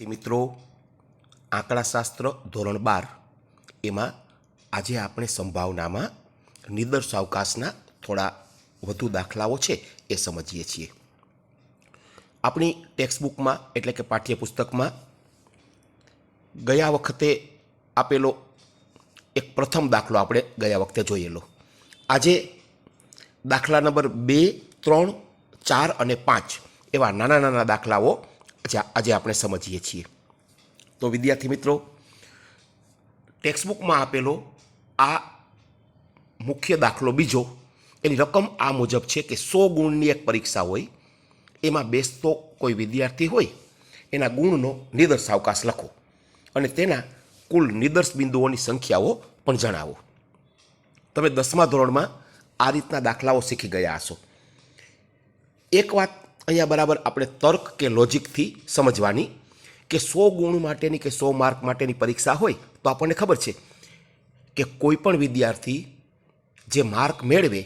તે મિત્રો આંકડાશાસ્ત્ર ધોરણ બાર, એમાં આજે આપણે સંભાવનામાં નિદર્શાવકાશના થોડા વધુ દાખલાઓ છે એ સમજીએ છીએ. આપણી ટેક્સ્ટબુકમાં એટલે કે પાઠ્યપુસ્તકમાં ગયા વખતે આપેલો એક પ્રથમ દાખલો આપણે ગયા વખતે જોયેલો. આજે દાખલા નંબર બે, ત્રણ, ચાર અને પાંચ એવા નાના નાના દાખલાઓ આજે આપણે સમજીએ છીએ. તો વિદ્યાર્થી મિત્રો ટેક્સ્ટબુકમાં આપેલો આ મુખ્ય દાખલો બીજો, એની રકમ આ મુજબ છે કે સો ગુણની એક પરીક્ષા હોય, એમાં બેસતો કોઈ વિદ્યાર્થી હોય, એના ગુણનો નિદર્શ અવકાશ લખો અને તેના કુલ નિદર્શ બિંદુઓની સંખ્યાઓ પણ જણાવો. તમે દસમા ધોરણમાં આ રીતના દાખલાઓ શીખી ગયા હશો. એક વાત અહીંયા બરાબર આપણે તર્ક કે લોજિકથી સમજવાની કે સો ગુણ માટેની કે સો માર્ક માટેની પરીક્ષા હોય તો આપણને ખબર છે કે કોઈ પણ વિદ્યાર્થી જે માર્ક મેળવે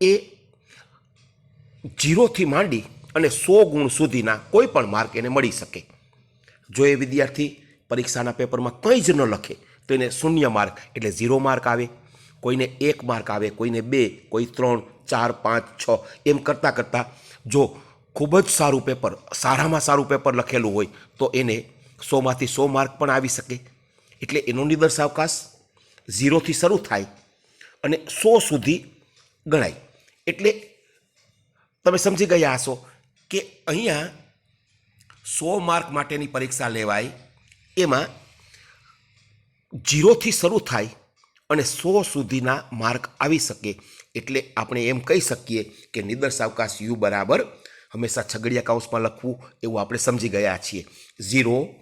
એ જીરોથી માંડી અને સો ગુણ સુધીના કોઈ પણ માર્ક એને મળી શકે. જો એ વિદ્યાર્થી પરીક્ષાના પેપરમાં કંઈ જ ન લખે, તો એને શૂન્ય માર્ક એટલે ઝીરો માર્ક આવે. કોઈને એક માર્ક આવે, કોઈને બે, કોઈ ત્રણ ચાર, પાંચ, છ, એમ કરતાં કરતાં જો ખૂબ જ સારું પેપર, સારામાં સારું પેપર લખેલું હોય, તો એને સોમાંથી સો માર્ક પણ આવી શકે. એટલે એનો નિદર્શ અવકાશ ઝીરોથી શરૂ થાય અને સો સુધી ગણાય. એટલે તમે સમજી ગયા હશો કે અહીંયા સો માર્ક માટેની પરીક્ષા લેવાય, એમાં જીરોથી શરૂ થાય અને સો સુધીના માર્ક આવી શકે. એટલે આપણે એમ કહી શકીએ કે નિદર્શ અવકાશ યુ બરાબર હંમેશા છગડિયા કાઉસમાં લખવું એવું આપણે સમજી ગયા છીએ. ઝીરો,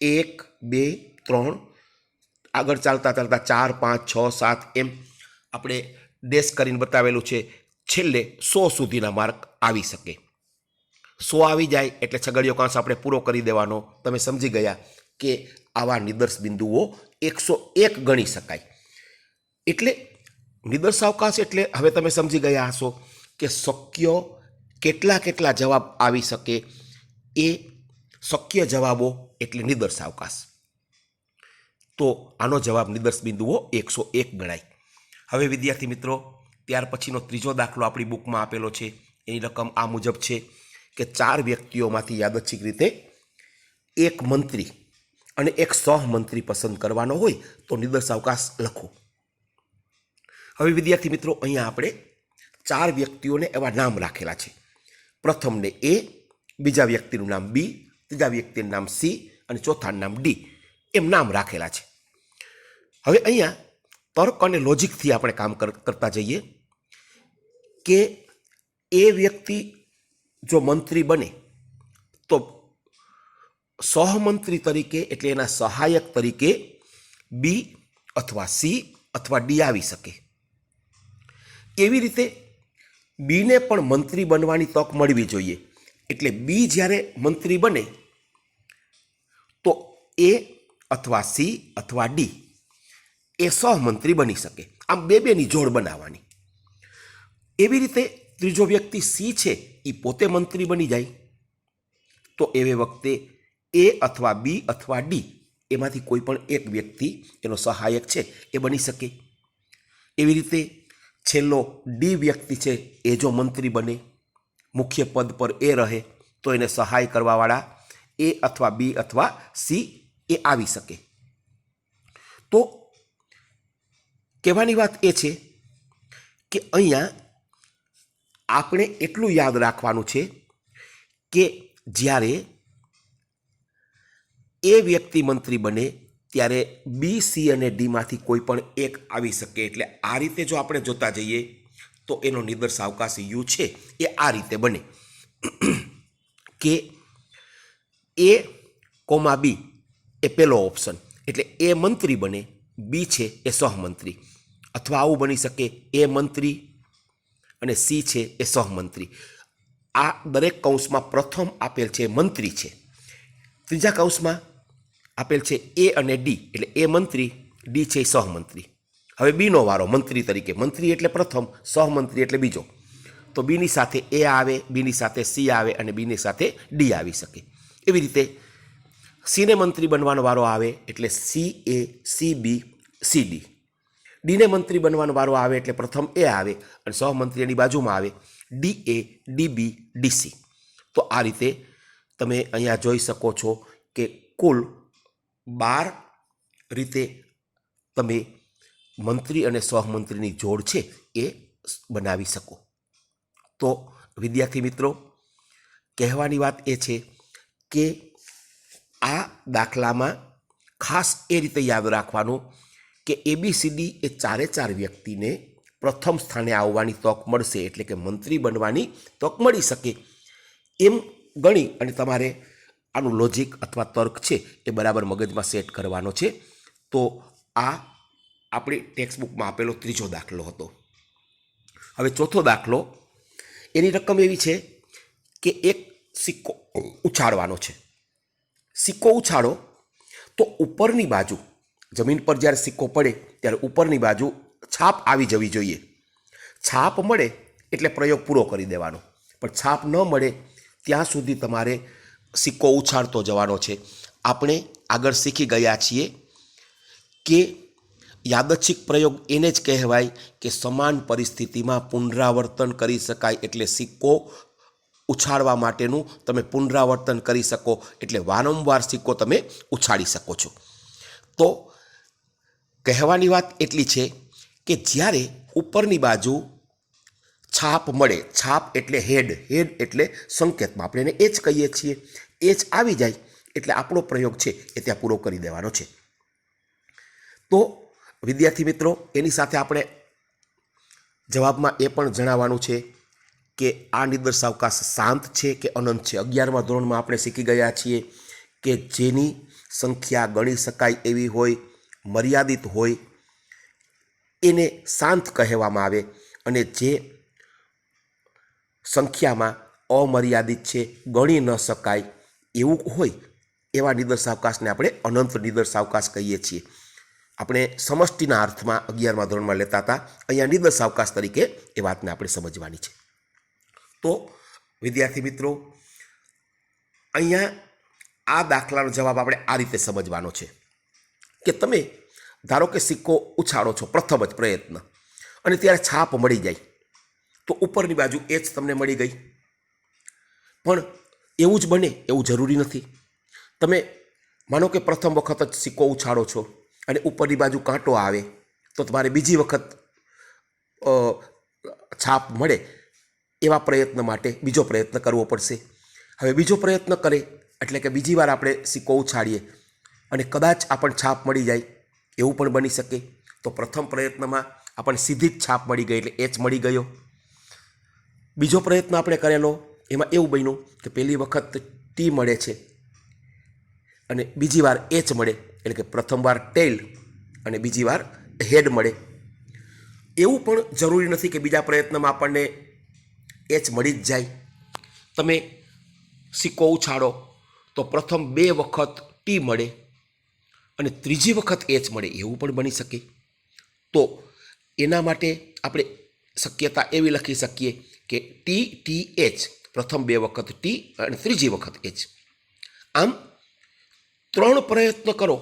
એક, બે, ત્રણ, આગળ ચાલતા ચાલતા ચાર, પાંચ, છ, સાત, એમ આપણે ડેશ કરીને બતાવેલું છે. છેલ્લે સો સુધીના માર્ક આવી શકે. સો આવી જાય એટલે છગડીયો કાંસ આપણે પૂરો કરી દેવાનો. તમે સમજી ગયા કે આવા નિદર્શ બિંદુઓ એકસો એક ગણી શકાય. એટલે નિદર્શ અવકાશ એટલે હવે તમે સમજી ગયા હશો કે શક્ય કેટલા કેટલા જવાબ આવી શકે એ શક્ય જવાબો એટલે નિદર્શ અવકાશ. તો આનો જવાબ નિદર્શ બિંદુઓ એકસો એક ગણાય. હવે વિદ્યાર્થી મિત્રો, ત્યાર પછીનો ત્રીજો દાખલો આપણી બુકમાં આપેલો છે. એની રકમ આ મુજબ છે કે ચાર વ્યક્તિઓમાંથી યાદચ્છિક રીતે એક મંત્રી અને એક સહમંત્રી પસંદ કરવાનો હોય તો નિદર્શ અવકાશ લખો. હવે વિદ્યાર્થી મિત્રો, અહીંયા આપણે ચાર વ્યક્તિઓને એવા નામ રાખેલા છે. પ્રથમને એ, બીજા વ્યક્તિનું નામ બી, ત્રીજા વ્યક્તિનું નામ સી અને ચોથાનું નામ ડી. એમ નામ રાખેલા છે. હવે અહીંયા તર્ક અને લોજિકથી આપણે કામ કર- કરતા જઈએ કે એ વ્યક્તિ જો મંત્રી બને, તો સહમંત્રી તરીકે એટલે એના સહાયક તરીકે બી અથવા સી અથવા ડી આવી શકે. એવી રીતે બીને પણ મંત્રી બનવાની તક મળવી જોઈએ. એટલે બી જ્યારે મંત્રી બને, તો એ અથવા સી અથવા ડી એ સહમંત્રી બની શકે. આમ બે બેની જોડ બનાવવાની. એવી રીતે ત્રીજો વ્યક્તિ સી છે એ પોતે મંત્રી બની જાય. તો એવે વખતે એ અથવા બી અથવા ડી એમાંથી કોઈ પણ એક વ્યક્તિ એનો સહાયક છે, એ બની શકે. એવી રીતે છેલ્લો ડી વ્યક્તિ છે એ જો મંત્રી બને, મુખ્ય પદ પર એ રહે, તો એને સહાય કરવાવાળા એ અથવા બી અથવા સી એ આવી શકે. તો કહેવાની વાત એ છે કે અહીંયા આપણે એટલું યાદ રાખવાનું છે કે જ્યારે એ વ્યક્તિ મંત્રી બને ત્યારે બી, સી અને ડીમાંથી કોઈ પણ એક આવી શકે. એટલે આ રીતે જો આપણે જોતા જઈએ, તો એનો નિદર્શ અવકાશ યુ છે, એ આ રીતે બને. કે એ કોમા બી એ પહેલો ઓપ્શન. એટલે એ મંત્રી બને, બી છે એ સહમંત્રી. અથવા આવું બની શકે, એ મંત્રી અને સી છે એ સહમંત્રી. આ દરેક કૌંસમાં પ્રથમ આપેલ છે મંત્રી છે. ત્રીજા કૌંસમાં આપેલ છે એ અને ડી, એટલે એ મંત્રી, ડી છે સહમંત્રી. હવે બીનો વારો, મંત્રી તરીકે. મંત્રી એટલે પ્રથમ, સહમંત્રી એટલે બીજો. તો બીની સાથે એ આવે, બીની સાથે સી આવે અને બીની સાથે ડી આવી શકે. એવી રીતે સીને મંત્રી બનવાનો વારો આવે એટલે C A, C B, C D. ડીને મંત્રી બનવાનો વારો આવે એટલે પ્રથમ એ આવે અને સહમંત્રી એની બાજુમાં આવે. D A, D B, D C. તો આ રીતે તમે અહીંયા જોઈ શકો છો કે કુલ બાર રીતે તમે મંત્રી અને સહમંત્રીની જોડ છે એ બનાવી શકો. તો વિદ્યાર્થી મિત્રો, કહેવાની વાત એ છે કે આ દાખલામાં ખાસ એ રીતે યાદ રાખવાનું કે એબીસીડી એ ચારે ચાર વ્યક્તિને પ્રથમ સ્થાને આવવાની તક મળશે, એટલે કે મંત્રી બનવાની તક મળી શકે. એમ ગણી અને તમારે આનું લોજિક અથવા તર્ક છે એ બરાબર મગજમાં સેટ કરવાનો છે. તો આ આપણી ટેક્સ્ટ બુકમાં આપેલો ત્રીજો દાખલો હતો. હવે ચોથો દાખલો, એની રકમ એવી છે કે એક સિક્કો ઉછાળવાનો છે. સિક્કો ઉછાળો તો ઉપરની બાજુ, જમીન પર જ્યારે સિક્કો પડે ત્યારે ઉપરની બાજુ છાપ આવી જવી જોઈએ. છાપ મળે એટલે પ્રયોગ પૂરો કરી દેવાનો. પણ છાપ ન મળે ત્યાં સુધી તમારે સિક્કો ઉછાળતો જવાનો છે. આપણે આગળ શીખી ગયા છીએ કે યાદચ્છિક પ્રયોગ એને જ કહેવાય કે સમાન પરિસ્થિતિમાં પુનરાવર્તન કરી શકાય એટલે સિક્કો ઉછાળવા માટેનું તમે પુનરાવર્તન કરી શકો એટલે વારંવાર સિક્કો તમે ઉછાળી શકો છો. તો કહેવાની વાત એટલી છે કે જ્યારે ઉપરની બાજુ છાપ મળે. છાપ એટલે હેડ. હેડ એટલે સંકેતમાં. આપણે એને એ જ કહીએ છીએ. એ જ આવી જાય. એટલે આપણો પ્રયોગ છે એ ત્યાં પૂરો કરી દેવાનો છે. તો વિદ્યાર્થી મિત્રો, એની સાથે આપણે જવાબમાં એ પણ જણાવવાનું છે કે આ નિદર્શાવકાશ શાંત છે કે અનંત છે? અગિયારમા ધોરણમાં આપણે શીખી ગયા છીએ કે જેની સંખ્યા ગણી શકાય એવી હોય, મર્યાદિત હોય, એને શાંત કહેવામાં આવે અને જે સંખ્યામાં અમર્યાદિત છે, ગણી ન શકાય એવું હોય એવા નિદર્શાવકાશને આપણે અનંત નિદર્શાવકાશ કહીએ છીએ. આપણે સમષ્ટિના અર્થમાં અગિયારમા ધોરણમાં લેતા હતા. અહીંયા નિદર્શાવકાશ તરીકે એ વાતને આપણે સમજવાની છે. તો વિદ્યાર્થી મિત્રો, અહીંયા આ દાખલાનો જવાબ આપણે આ રીતે સમજવાનો છે કે તમે ધારો કે સિક્કો ઉછાળો છો, પ્રથમ જ પ્રયત્ન. અને ત્યારે છાપ મળી જાય. તો ઉપરની બાજુ એ જ તમને મળી ગઈ. પણ એવું જ બને, એવું જરૂરી નથી. તમે માનો કે પ્રથમ વખત જ સિક્કો ઉછાળો છો અને ઉપરની બાજુ કાંટો આવે, તો તમારે બીજી વખત છાપ મળે એવા પ્રયત્ન માટે બીજો પ્રયત્ન કરવો પડશે. હવે બીજો પ્રયત્ન કરે, એટલે કે બીજી વાર આપણે સિક્કો ઉછાળીએ અને કદાચ આપણને છાપ મળી જાય, એવું પણ બની શકે. તો પ્રથમ પ્રયત્નમાં આપણને સીધી જ છાપ મળી ગઈ, એટલે એચ મળી ગયો. બીજો પ્રયત્ન આપણે કરેલો, એમાં એવું બન્યું કે પહેલી વખત ટી મળે છે અને બીજી વાર એચ મળે, એટલે કે પ્રથમ વાર ટેલ અને બીજી વાર હેડ મળે. એવું પણ જરૂરી નથી કે બીજા પ્રયત્નમાં આપણને એચ મળી જ જાય. તમે સિક્કો ઉછાળો તો પ્રથમ બે વખત ટી મળે અને ત્રીજી વખત એચ મળે, એવું પણ બની શકે. તો એના માટે આપણે શક્યતા એવી લખી શકીએ કે ટી ટી એચ પ્રથમ બે વખત ટી અને ત્રીજી વખત એચ આમ ત્રણ પ્રયત્ન કરો.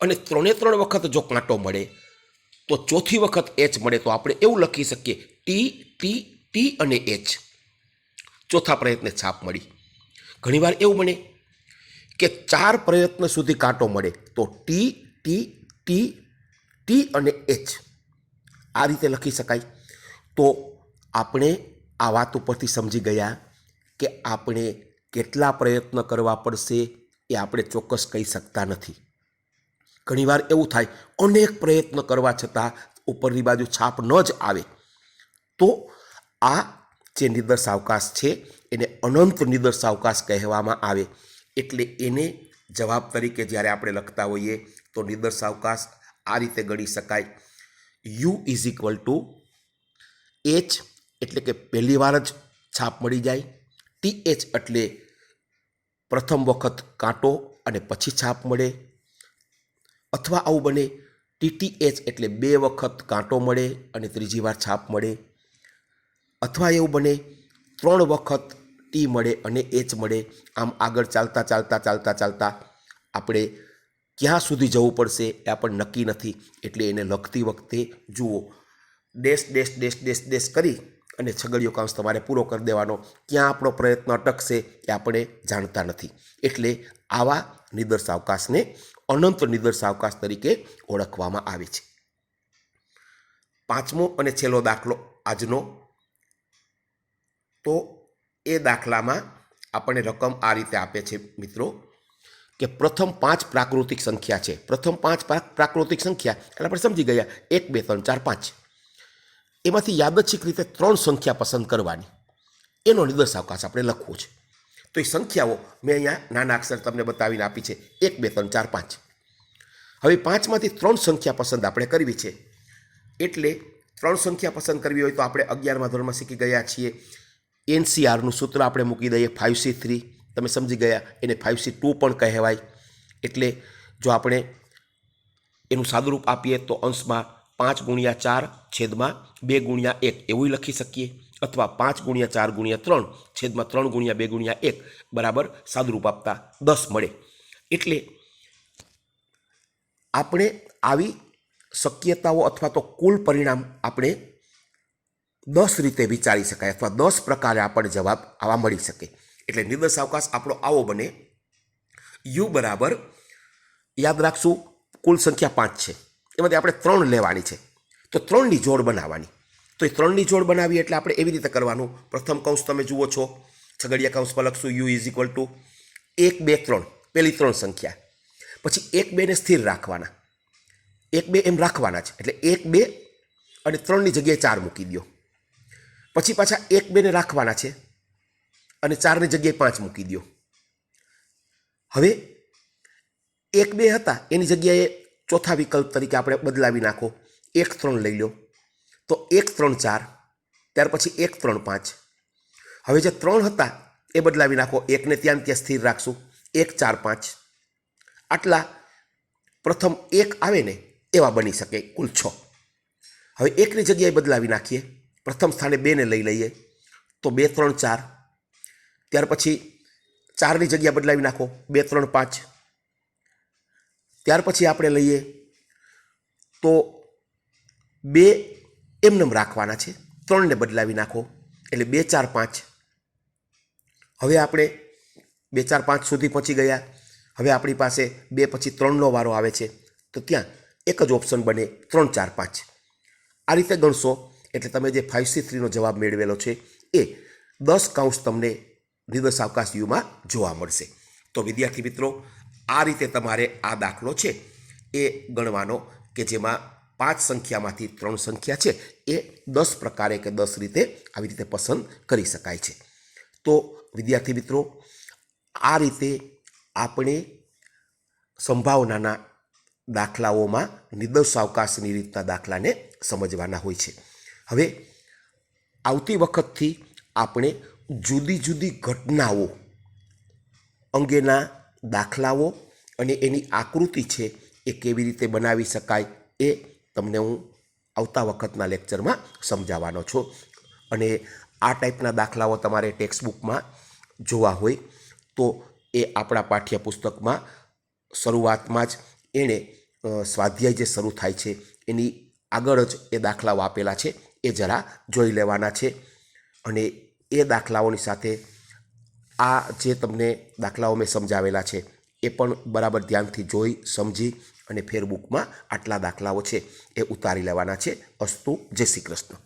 અને ત્રણે ત્રણ વખત જો કાંટો મળે, તો ચોથી વખત એચ મળે. તો આપણે એવું લખી શકીએ ટી ટી ટી અને એચ ચોથા પ્રયત્ને છાપ મળી. ઘણીવાર એવું બને કે ચાર પ્રયત્ન સુધી કાંટો મળે, તો ટી ટી ટી ટી અને એચ આ રીતે લખી શકાય. તો આપણે આ વાત ઉપરથી સમજી ગયા કે આપણે કેટલા પ્રયત્ન કરવા પડશે એ આપણે ચોક્કસ કહી શકતા નથી. ઘણીવાર એવું થાય, અનેક પ્રયત્ન કરવા છતાં ઉપરની બાજુ છાપ ન જ આવે. તો આ જે નિદર્શાવકાશ છે, એને અનંત નિદર્શાવકાશ કહેવામાં આવે. એટલે એને જવાબ તરીકે જ્યારે આપણે લખતા હોઈએ, તો નિદર્શાવકાશ આ રીતે ગણી શકાય. U is equal to H એટલે કે પહેલી વાર જ છાપ મળી જાય. ટી એચ એટલે પ્રથમ વખત કાંટો અને પછી છાપ મળે. અથવા આવું બને ટીટીએચ એટલે બે વખત કાંટો મળે અને ત્રીજી વાર છાપ મળે. અથવા એવું બને ત્રણ વખત ટી મળે અને એચ મળે. આમ આગળ ચાલતા ચાલતા ચાલતા ચાલતા આપણે ક્યાં સુધી જવું પડશે એ આપણને નક્કી નથી. એટલે એને લખતી વખતે જુઓ. Dash dash dash dash dash કરી અને છગડીયો કાંસ તમારે પૂરો કરી દેવાનો. ક્યાં આપણો પ્રયત્ન અટકશે એ આપણે જાણતા નથી. એટલે આવા નિદર્શાવકાશને અનંત નિદર્શાવકાશ તરીકે ઓળખવામાં આવે છે. પાંચમો અને છેલ્લો દાખલો આજનો. તો એ દાખલામાં આપણને રકમ આ રીતે આપે છે મિત્રો, કે પ્રથમ પાંચ પ્રાકૃતિક સંખ્યા છે. પ્રથમ પાંચ પ્રા- પ્રાકૃતિક સંખ્યા, એટલે આપણે સમજી ગયા, એક, બે, ત્રણ, ચાર, પાંચ. એમાંથી યાદચ્છિક રીતે ત્રણ સંખ્યા પસંદ કરવાની. એનો નિદર્શાવકાશ આપણે લખવો છે. તો એ સંખ્યાઓ મેં અહીંયા નાના અક્ષર તમને બતાવીને આપી છે. એક, બે, ત્રણ, ચાર, પાંચ. હવે પાંચમાંથી ત્રણ સંખ્યા પસંદ આપણે કરવી છે. એટલે ત્રણ સંખ્યા પસંદ કરવી હોય તો આપણે અગિયારમા ધોરણમાં શીખી ગયા છીએ. એનસીઆરનું સૂત્ર આપણે મૂકી દઈએ ફાઇવ સી થ્રી તમે સમજી ગયા, એને ફાઇવ સી ટુ પણ કહેવાય. એટલે જો આપણે એનું સાદુરૂપ આપીએ તો અંશમાં પાંચ ગુણ્યા ચાર છેદમાં બે ગુણ્યા એક એવું લખી શકીએ. અથવા પાંચ ગુણ્યા ચાર ગુણ્યા ત્રણ છેદમાં ત્રણ ગુણ્યા બે ગુણ્યા એક બરાબર સાદુરૂપ આપતા દસ મળે. એટલે આપણે આવી શક્યતાઓ અથવા તો કુલ પરિણામ આપણે દસ રીતે વિચારી શકાય અથવા દસ પ્રકારે આપણને જવાબ આવા મળી શકે. એટલે નિર્દેશાવકાશ આપણો આવો બને. યુ બરાબર યાદ રાખશું કુલ સંખ્યા પાંચ છે. એમાંથી આપણે ત્રણ લેવાની છે. તો ત્રણની જોડ બનાવવાની. તો એ ત્રણની જોડ બનાવી એટલે આપણે એવી રીતે કરવાનું. પ્રથમ કૌંસ તમે જુઓ છો. છગડિયા કૌંસમાં લખશું યુ ઇઝ ઇક્વલ ટુ એક, બે, ત્રણ. પેલી ત્રણ સંખ્યા. પછી એક, બેને સ્થિર રાખવાના. એક, બે એમ રાખવાના છે. એટલે એક, બે અને ત્રણની જગ્યાએ ચાર મૂકી દો પછી પાછા એક, બેને રાખવાના છે અને ચારની જગ્યાએ પાંચ મૂકી દો હવે એક, બે હતા. એની જગ્યાએ ચોથા વિકલ્પ તરીકે આપણે બદલાવી નાખો. એક, ત્રણ લઈ લો. તો એક, ત્રણ, ચાર. ત્યાર પછી એક, ત્રણ, પાંચ. હવે જે ત્રણ હતા એ બદલાવી નાખો. એકને ત્યાં ત્યાં સ્થિર રાખશું. એક, ચાર, પાંચ. આટલા પ્રથમ એક આવે ને એવા બની શકે કુલ છ. હવે એકની જગ્યાએ બદલાવી નાખીએ. પ્રથમ સ્થાને બેને લઈ લઈએ. તો બે, ત્રણ, ચાર. ત્યાર પછી ચારની જગ્યા બદલાવી નાખો. બે, ત્રણ, પાંચ. ત્યાર પછી આપણે લઈએ તો બે એમનેમ રાખવાના છે. ત્રણને બદલાવી નાખો. એટલે બે, ચાર, પાંચ. હવે આપણે બે, ચાર, પાંચ સુધી પહોંચી ગયા. હવે આપણી પાસે બે પછી ત્રણનો વારો આવે છે. તો ત્યાં એક જ ઓપ્શન બને, ત્રણ, ચાર, પાંચ. આ રીતે ગણશો. એટલે તમે જે ફાઇવ સી થ્રીનો જવાબ મેળવેલો છે એ દસ કાઉન્સ તમને નિર્દશાવકાશ યુમાં જોવા મળશે. તો વિદ્યાર્થી મિત્રો આ રીતે તમારે આ દાખલો છે એ ગણવાનો કે જેમાં પાંચ સંખ્યામાંથી ત્રણ સંખ્યા છે એ દસ પ્રકારે કે દસ રીતે આવી રીતે પસંદ કરી શકાય છે. તો વિદ્યાર્થી મિત્રો, આ રીતે આપણે સંભાવનાના દાખલાઓમાં નિદર્શાવકાશની રીતના દાખલાને સમજવાના હોય છે. હવે આવતી વખતથી આપણે જુદી જુદી ઘટનાઓ અંગેના દાખલાઓ અને એની આકૃતિ છે એ કેવી રીતે બનાવી શકાય એ તમને હું આવતા વખતના લેક્ચરમાં સમજાવવાનો છું. અને આ ટાઈપના દાખલાઓ તમારે ટેક્સ્ટબુકમાં જોવા હોય તો એ આપણા પાઠ્યપુસ્તકમાં શરૂઆતમાં જ એણે સ્વાધ્યાય જે શરૂ થાય છે એની આગળ જ એ દાખલાઓ આપેલા છે એ જરા જોઈ લેવાના છે. અને એ દાખલાઓની સાથે આ જે તમને દાખલાઓ મેં સમજાવેલા છે, એ પણ બરાબર ધ્યાનથી જોઈ, સમજી અને ફેરબુકમાં આટલા દાખલાઓ છે એ ઉતારી લેવાના છે. અસ્તુ જય શ્રી કૃષ્ણ.